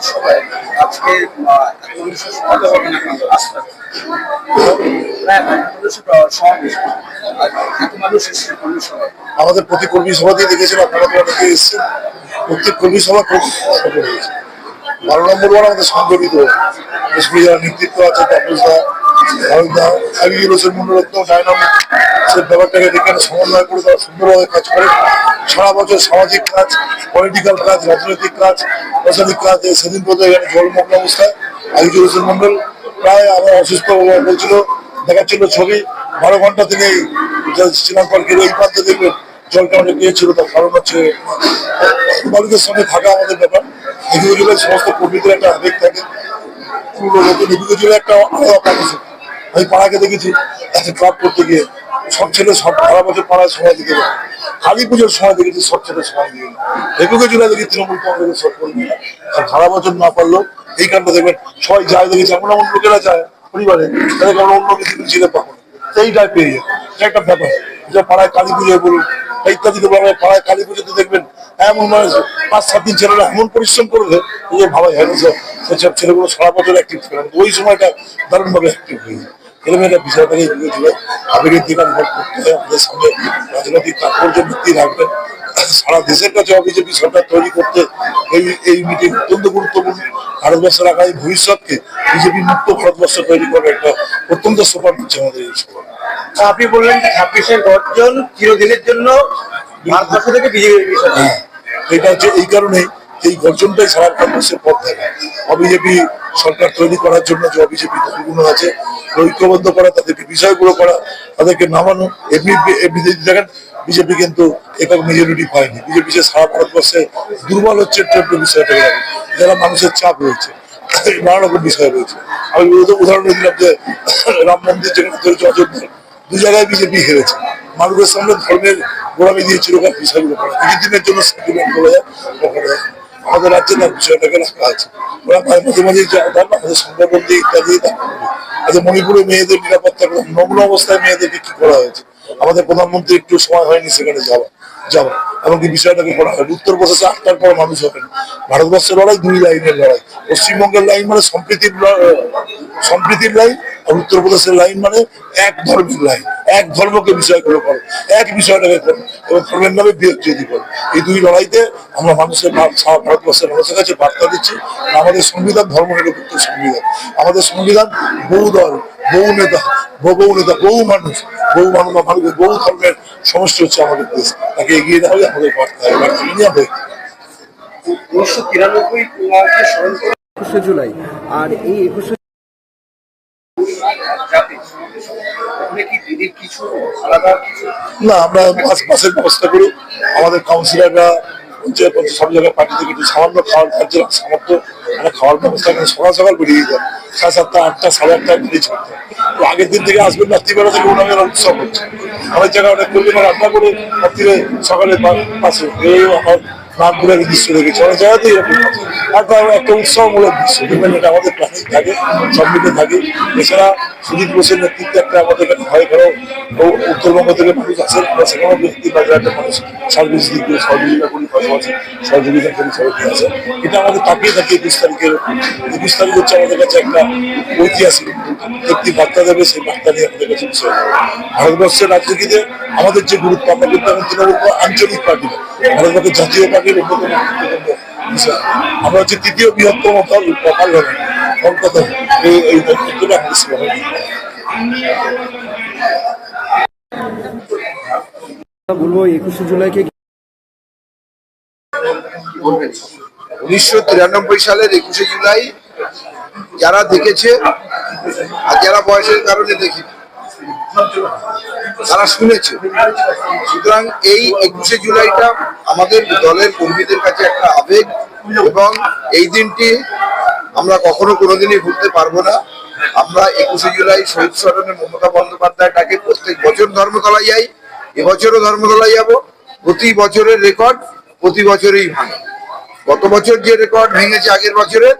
কর্মী আজকে আমাদের প্রতি কর্মী সভাতেই দেখেছেন, আপনারা তো অনেকে প্রত্যেক কর্মী সভা খুব সফল হয়েছে। বারো নম্বর ওয়ার্ড আমাদের সংগঠিত। যারা নেতৃত্ব আছে তাপসদা ভারতদা আবির হোসেন মন্ডলত্ন ডায়নামিক সে ব্যাপারটাকে দেখে সমন্বয় করে তারা সুন্দরভাবে কাজ করে। সারা বছর সামাজিক কাজ পলিটিক্যাল কাজ, রাজনৈতিক কাজ প্রশাসনিক কাজ সেদিন পর্যন্ত এখানে জলমগ্ন অবস্থায় আবির হোসেন মন্ডল। প্রায় আমার অসুস্থ বলছিল দেখাচ্ছিল ছবি। বারো ঘণ্টা থেকে শ্রীলঙ্কার এই প্রান্তে দেখবেন জলটা অনেক পেয়েছিল তার কারণ হচ্ছে বাড়িদের সঙ্গে থাকা আমাদের ব্যাপার। এদিকে জেলায় সমস্ত কর্মীদের একটা আবেগ থাকে। পুরো নতুন এদিকে জেলায় একটা আলাদা মানুষ আমি পাড়াকে দেখেছি, একটা ক্লাব করতে গিয়ে। সব ছেলে সব সারা বছর পাড়ায় সময় দিতে পারে কালী পুজোর সময় দেখেছি সব ছেলে সময় দিয়ে দেখি তৃণমূল কংগ্রেসের সব কর্মীরা আর সারা বছর না এই কারণে দেখবেন, সবাই যায় দেখেছি, এমন এমন লোকেরা যায় পরিবারে আমরা অন্য কিছু পাবো। পেয়ে একটা ব্যাপার। যে পাড়ায় কালী পুজোয় বলুন বলুন পাড়ায় কালী পুজোতে দেখবেন, এমন মানুষ পাঁচ, সাত দিন ছেলেরা এমন পরিশ্রম করবে যে ভাবা যায় না সেসব ছেলেগুলো সারা বছর অ্যাক্টিভ। ওই সময়টা দারুণভাবে অ্যাক্টিভ হয়ে যায়। বিষয়টাকে এগিয়ে চলে আবেগের দিকে অনুভব করতে হয় আমাদের সামনে রাজনৈতিক তাৎপর্য ভিত্তি রাখবেন সারা দেশের কাছে বিজেপি সরকার তৈরি করতে এই এই মিটিং অত্যন্ত গুরুত্বপূর্ণ। ভারতবর্ষের আগামী ভবিষ্যৎকে বিজেপি মুক্ত ভারতবর্ষ তৈরি করার একটা অত্যন্ত সোপান হচ্ছে আমাদের এই সভা। আপনি বললেন যে ছাব্বিশের গর্জন চিরদিনের জন্য ভারতবর্ষ থেকে বিষয় হ্যাঁ, এটা হচ্ছে এই কারণেই এই গর্জনটাই সারা ভারতবর্ষের পথ থাকে অবিজেপি সরকার তৈরি করার জন্য যে অবিজেপি দলগুলো আছে, ঐক্যবদ্ধ করা, তাদেরকে বিষয়গুলো করা, তাদেরকে নামানো, এমনি এমনি দেখেন, বিজেপি কিন্তু একক মেজরিটি পায়নি। বিজেপি যে সারা ভারতবর্ষে দুর্বল হচ্ছে ট্রেড বিষয়টাকে যারা মানুষের চাপ রয়েছে নানা রকম বিষয় রয়েছে। আমি উদাহরণ- দিলাম যে, রাম মন্দির যেখানে তৈরি অযোধ্যা, দু জায়গায় বিজেপি হেরেছে। মানুষের সামনে ধর্মের গোড়ামি দিয়ে চিরকাল বিষয়গুলো করা। দিনের জন্য সেন্টিমেন্ট করে যায় ওখানে আমাদের রাজ্যে তার বিষয়টাকে রাখা আছে ওরা মাঝে আমাদের সংখ্যাবন্ধী ইত্যাদি আচ্ছা মণিপুরে মেয়েদের নিরাপত্তা নগ্ন অবস্থায় মেয়েদেরকে কি করা হয়েছে? আমাদের প্রধানমন্ত্রী একটু সময় হয়নি সেখানে যাওয়া যাওয়া। এমনকি বিষয়টাকে করা হয় উত্তরপ্রদেশে আটটার পর মানুষ হবে না। ভারতবর্ষের লড়াই দুই লাইনের লড়াই। পশ্চিমবঙ্গের লাইন মানে সম্প্রীতির সম্প্রীতির লাইন আর উত্তরপ্রদেশের লাইন মানে এক ধর্মের লাইন। এক ধর্মকে বিষয়গুলো করো এক বিষয়টাকে করো এবং ধর্মের নামে বিয়োগ তৈরি করো এই দুই লড়াইতে আমরা মানুষের সারা ভারতবর্ষের মানুষের কাছে বার্তা দিচ্ছি আমাদের সংবিধান ধর্ম নিরপেক্ষ সংবিধান। আমাদের সংবিধান বহু দল বহু নেতা বহু নেতা বহু মানুষ বহু মানুষ মানুষ বহু ধর্মের সমষ্টি হচ্ছে আমাদের দেশ। তাকে এগিয়ে দেওয়া হবে আমাদের বার্তা বার্তা নিয়ে আমরা উনিশশো তিরানব্বই স্মরণ করে একুশে জুলাই। আর এই একুশে না, আমরা বাসের ব্যবস্থা করি। আমাদের কাউন্সিলররা সব জায়গায় পার্টি থেকে একটু সামান্য খাওয়ার খাদ্যের সামর্থ্য একটা খাওয়ার ব্যবস্থা করে সকাল সকাল বেরিয়ে যায়। সাড়ে সাতটা, আটটা, সাড়ে আটটা বেরিয়ে হয়। তো আগের দিন থেকে আসবেন রাত্রিবেলা থেকে ওনাদের উৎসব হচ্ছে। অনেক জায়গায় অনেক কর্মীরা রান্না করে রাত্রিরে সকালে পাশে। আমার নামগুলোর দৃশ্য দেখেছি। অনেক জায়গাতেই এরকম তার একটা উৎসবমূলক দৃশ্য দেখবেন এটা আমাদের প্ল্যানিং থাকে সব মিলে থাকে। এছাড়া সুজিত বোসের নেতৃত্বে একটা আমাদের এখানে হয় ধরো উত্তরবঙ্গ থেকে মানুষ আসেন, আমরা সেখানেও ব্যক্তি বাজার একটা মানুষ সার্ভিস দিক দিয়ে সহযোগিতা করি। পাশাপাশি সহযোগিতা এটা আমাদের তাকিয়ে থাকে একুশ তারিখের একুশ তারিখ হচ্ছে আমাদের কাছে একটা ঐতিহাসিক বার্তা দেবে, সেই বার্তা নিয়ে আমাদের কাছে ভারতবর্ষের রাজনীতিতে আমাদের যে গুরুত্ব, আমরা কিন্তু এখন তৃণমূল আঞ্চলিক পার্টি ভারতবর্ষের জাতীয় পার্টির অন্যতম আমরা হচ্ছে তৃতীয় বৃহত্তম দল পার্লামেন্ট কলকাতা এই এই। বলব একুশে জুলাইকে বলবেন উনিশশো তিরানব্বই সালের একুশে জুলাই যারা দেখেছে, আর যারা বয়সের কারণে দেখি তারা শুনেছে। সুতরাং এই একুশে জুলাইটা আমাদের দলের কর্মীদের কাছে একটা আবেগ এবং এই দিনটি আমরা কখনো কোনোদিনই ভুলতে পারব না। আমরা একুশে জুলাই শহীদ স্মরণে মমতা বন্দ্যোপাধ্যায়টাকে প্রত্যেক বছর ধর্মতলায় যাই, এবছরও ধর্মতলায় যাব, প্রতি বছরের রেকর্ড প্রতি বছরেই ভাঙে। গত বছর যে রেকর্ড ভেঙেছে আগের বছরের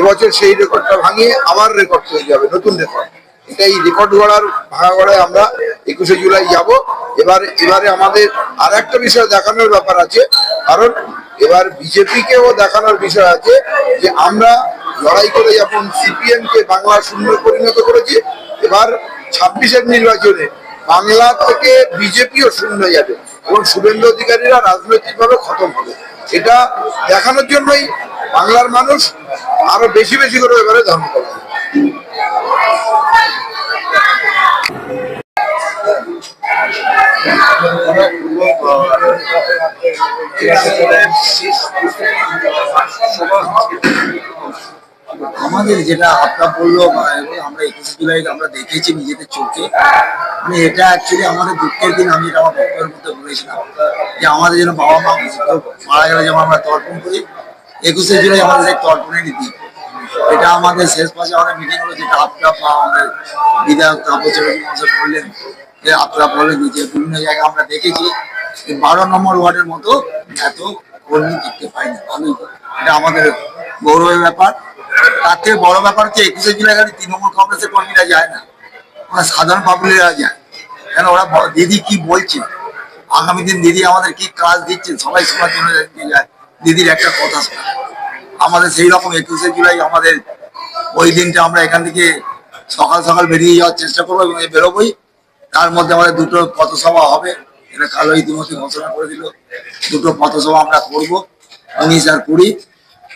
এবছর সেই রেকর্ডটা ভাঙিয়ে আবার রেকর্ড হয়ে যাবে নতুন রেকর্ড এটা এই রেকর্ড গড়ার ভাঙা গড়ায় আমরা একুশে জুলাই যাব। এবার, এবারে আমাদের আর একটা বিষয় দেখানোর ব্যাপার আছে, কারণ এবার বিজেপিকেও দেখানোর বিষয় আছে যে আমরা লড়াই করে যেমন সিপিএম কে বাংলা শূন্য পরিণত করেছি, এবার ছাব্বিশের নির্বাচনে বাংলা থেকে বিজেপিও শূন্য যাবে এবং শুভেন্দু অধিকারীরা রাজনৈতিকভাবে খতম হবে। এটা দেখানোর জন্যই বাংলার মানুষ আরও বেশি বেশি করে এবারে ধর্ম করবে আমাদের যেটা আপনার বলল আমরা একুশে জুলাই আমরা দেখেছি নিজেদের চোখে। মানে এটা অ্যাকচুয়ালি আমাদের দুঃখের দিন, আমি এটা আমার বক্তব্যের মধ্যে বলেছিলাম। যে আমাদের যেন বাবা মা মারা গেলে যেমন আমরা তর্পণ করি, একুশে জুলাই আমাদের এক তর্পণেরই দিন এটা আমাদের শেষ পাশে আমাদের মিটিং হলো যেটা আপনার বা আমাদের বিধায়ক তাপসের মহাশয় বললেন যে আপনারা বলেন যে বিভিন্ন জায়গায় আমরা দেখেছি বারো নম্বর ওয়ার্ডের মতো এত কর্মী দেখতে পাইনি, ভালোই। এটা আমাদের গৌরবের ব্যাপার। তার থেকে বড় ব্যাপার হচ্ছে একুশে জুলাই খালি তৃণমূল কংগ্রেসের কর্মীরা যায় না। ওরা সাধারণ পাবলিকরা যায়। কেন? ওরা দিদি কি বলছে? আগামী দিন দিদি আমাদের কি কাজ দিচ্ছে, সবাই শোনার জন্য দিদির একটা কথা শোনা। আমাদের সেই রকম একুশে জুলাই আমাদের ওই দিনটা আমরা এখান থেকে সকাল সকাল বেরিয়ে যাওয়ার চেষ্টা করব এবং বেরোবোই। তার মধ্যে আমাদের দুটো পথসভা হবে। এটা কালো ইতিমধ্যে ঘোষণা করে দিল। দুটো পথসভা আমরা করব, উনিশ আর কুড়ি।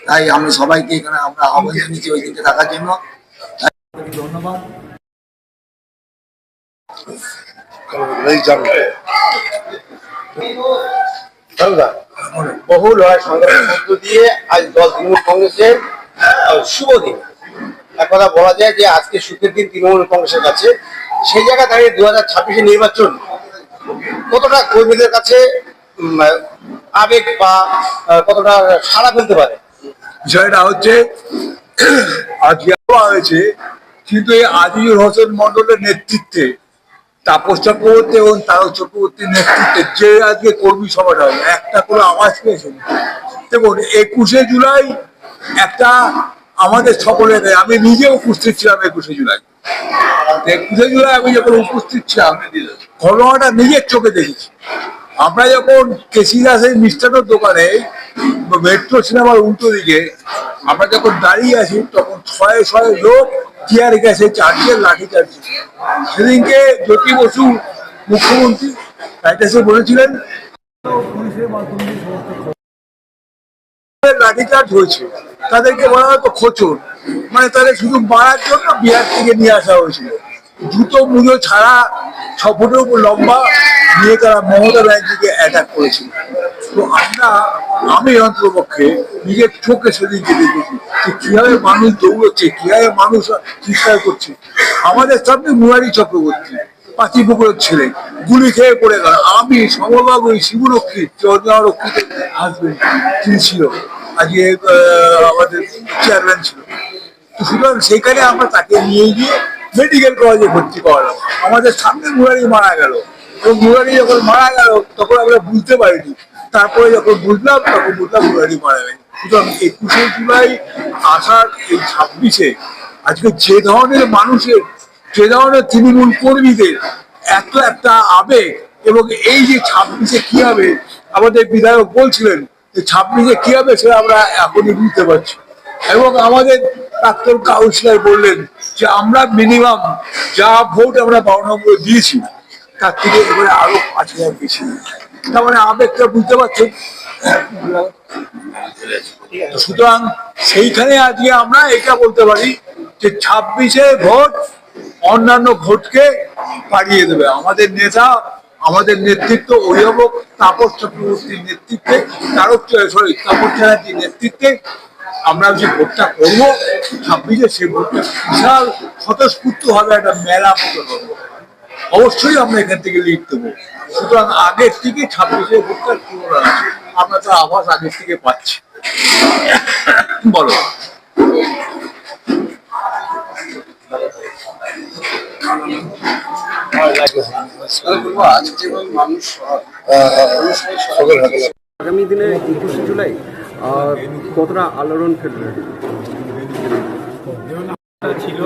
তাই আমরা সবাইকে এখানে আমরা আহ্বান জানিয়েছি ওই দিনকে থাকার জন্য। ধন্যবাদ। বহু লড়াই সংগ্রামের মধ্য দিয়ে আজ দশ তৃণমূল কংগ্রেসের শুভ দিন। এক কথা বলা যায় যে আজকে সুখের দিন তৃণমূল কংগ্রেসের কাছে। সেই জায়গায় দাঁড়িয়ে দু হাজার ছাব্বিশে নির্বাচন কতটা কর্মীদের কাছে আবেগ বা কতটা সাড়া ফেলতে পারে? বিষয়টা হচ্ছে, আজকে হয়েছে, কিন্তু এই আজিজুল হোসেন মন্ডলের নেতৃত্বে তাপস চক্রবর্তী এবং তারক চক্রবর্তীর নেতৃত্বে যে আজকে কর্মী সভাটা হয় একটা করে আওয়াজ পেয়েছেন। দেখুন, একুশে জুলাই একটা আমাদের সকলের আমি নিজে উপস্থিত ছিলাম একুশে জুলাই। একুশে জুলাই আমি যখন উপস্থিত ছিলাম, ঘটনাটা নিজের চোখে দেখেছি। আমরা যখন কেসি দাসের মিষ্টানোর দোকানে মেট্রো সিনেমার উল্টো দিকে আমরা যখন দাঁড়িয়ে আছি, তখন ছয় ছয় লোক টিয়ার গ্যাসে চার্জে লাঠি চার্জে সেদিনকে জ্যোতি বসু মুখ্যমন্ত্রী রাইটাসে বলেছিলেন লাঠিচার্জ হয়েছে। তাদেরকে বলা হতো খোচর। মানে তাদের শুধু মারার জন্য বিহার থেকে নিয়ে আসা হয়েছিল। জুতো মুজো ছাড়া ছ ফুটের উপর লম্বা নিয়ে তারা মমতা ব্যানার্জিকে অ্যাটাক করেছিল। তো আমরা আমি অন্তপক্ষে নিজের চোখে সেদিনকে দেখেছি যে কীভাবে মানুষ দৌড়চ্ছে, কীভাবে মানুষ চিৎকার করছে। আমাদের সামনে মুরারি চক্রবর্তী, পাঁচি পুকুরের ছেলে, গুলি খেয়ে পড়ে গেল। আমি সমবাবু শিবরক্ষী চন্দ্ররক্ষীতে হাসবেন তিনি ছিল, আজকে আমাদের চেয়ারম্যান ছিল। তো সুতরাং সেখানে আমরা তাকে নিয়ে গিয়ে মেডিকেল কলেজে ভর্তি করালাম। আমাদের সামনে মুরারি মারা গেল। এবং মুরারি যখন মারা গেল, তখন আমরা বুঝতে পারিনি তারপরে যখন বুঝলাম, তখন বুঝলাম মুরারি মারা গেছে। সুতরাং একুশে জুলাই আসার এই ছাব্বিশে আজকে যে ধরনের মানুষের, যে ধরনের তৃণমূল কর্মীদের এত একটা আবেগ এবং এই যে ছাব্বিশে কি হবে, আমাদের বিধায়ক বলছিলেন যে ছাব্বিশে কি হবে সেটা আমরা এখনই বুঝতে পারছি। এবং আমাদের প্রাক্তন কাউন্সিলর বললেন যে আমরা মিনিমাম যা ভোট আমরা বারো নম্বরে দিয়েছি, তার থেকে এবারে আরও পাঁচ হাজার বেশি। মানে আবেগটা বুঝতে পারছেন সুতরাং সেইখানে আজকে আমরা এটা বলতে পারি যে ছাব্বিশে ভোট অন্যান্য ভোটকে পাড়িয়ে দেবে। আমাদের নেতা, আমাদের নেতৃত্ব, অভিভাবক তাপস চক্রবর্তীর নেতৃত্বে, তারক সরি তাপস চ্যাটার্জির নেতৃত্বে আমরা যে ভোটটা করব, ছাব্বিশে সেই ভোটটা বিশাল স্বতঃস্ফূর্ত হবে একটা মেলা মতো অবশ্যই আমরা এখান থেকে দেবো। সুতরাং আগের থেকে ছাব্বিশে ভোটটা তুলনা আছে? আমরা তার আভাস আগের থেকে পাচ্ছি। বলো। আগামী দিনে একুশে জুলাই কতটা আলোড়ন ফেলবে? ছিল।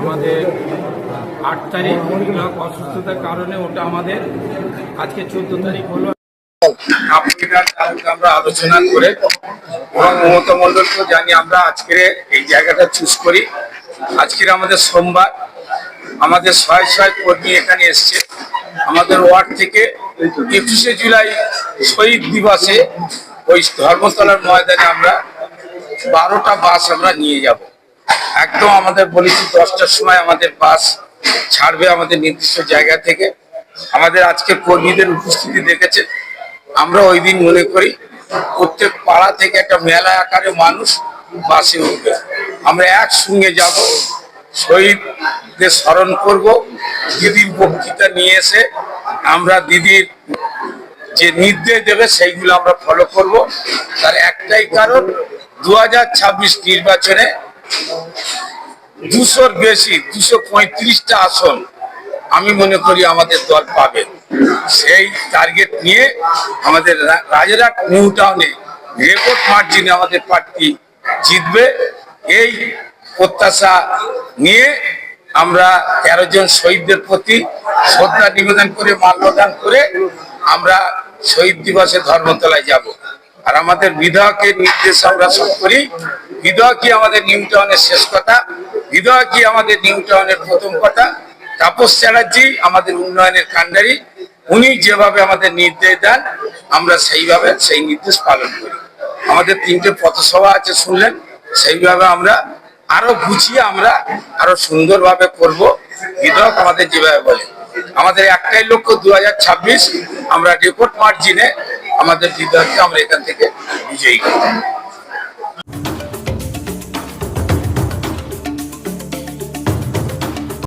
আমাদের আট তারিখ অসুস্থতার কারণে ওটা আমাদের আজকে চোদ্দ তারিখ হলো। আমরা আলোচনা করে জানি আমরা এই জায়গাটা চুজ করি। আজকের আমাদের সোমবার। আমাদের ছয় কর্মী এখানে আমাদের ওয়ার্ড থেকে একুশে জুলাই শহীদ দিবসে ওই ধর্মতলার ময়দানে আমরা বারোটা বাস আমরা নিয়ে যাব। একদম আমাদের বলেছি দশটার সময় আমাদের বাস ছাড়বে আমাদের নির্দিষ্ট জায়গা থেকে। আমাদের আজকে কর্মীদের উপস্থিতি দেখেছে। আমরা ওই দিন মনে করি, প্রত্যেক পাড়া থেকে একটা মেলা আকারে মানুষ বাসে উঠবে। আমরা একসঙ্গে যাব, শহীদদের স্মরণ করব, দিদির বক্তৃতা নিয়ে এসে আমরা দিদির যে নির্দেশ দেবে, সেইগুলো আমরা ফলো করব। তার একটাই কারণ, দু হাজার ছাব্বিশ নির্বাচনে দুশোর বেশি, দুশো পঁয়ত্রিশটা আসন আমি মনে করি আমাদের দল পাবে। সেই টার্গেট নিয়ে আমাদের রাজারহাট নিউ টাউনে রেকর্ড মার্জিনে আমাদের পার্টি জিতবে। এই প্রত্যাশা নিয়ে আমরা তেরো জন শহীদদের প্রতি শ্রদ্ধা নিবেদন করে, মাল্যদান করে আমরা শহীদ দিবসে ধর্মতলায় যাব। আর আমাদের বিধায়কের নির্দেশ আমরা সব করি। বিধায়কই আমাদের নিউ টাউনের শেষ কথা। বিধায়কই আমাদের নিউ টাউনের প্রথম কথা? তাপস চ্যাটার্জি, আমাদের উন্নয়নের কাণ্ডারি। উনি যেভাবে আমাদের নির্দেশ দেন, আমরা সেইভাবে সেই নির্দেশ পালন করি। আমাদের তিনটে পথসভা আছে, শুনলেন? সেইভাবে আমরা আরও গুছিয়ে আমরা আরও সুন্দরভাবে করব। বিধায়ক আমাদের যেভাবে বলে। আমাদের একটাই লক্ষ্য দু হাজার ছাব্বিশ, আমরা রেকর্ড মার্জিনে আমাদের বিধায়ককে আমরা এখান থেকে বিজয়ী করব।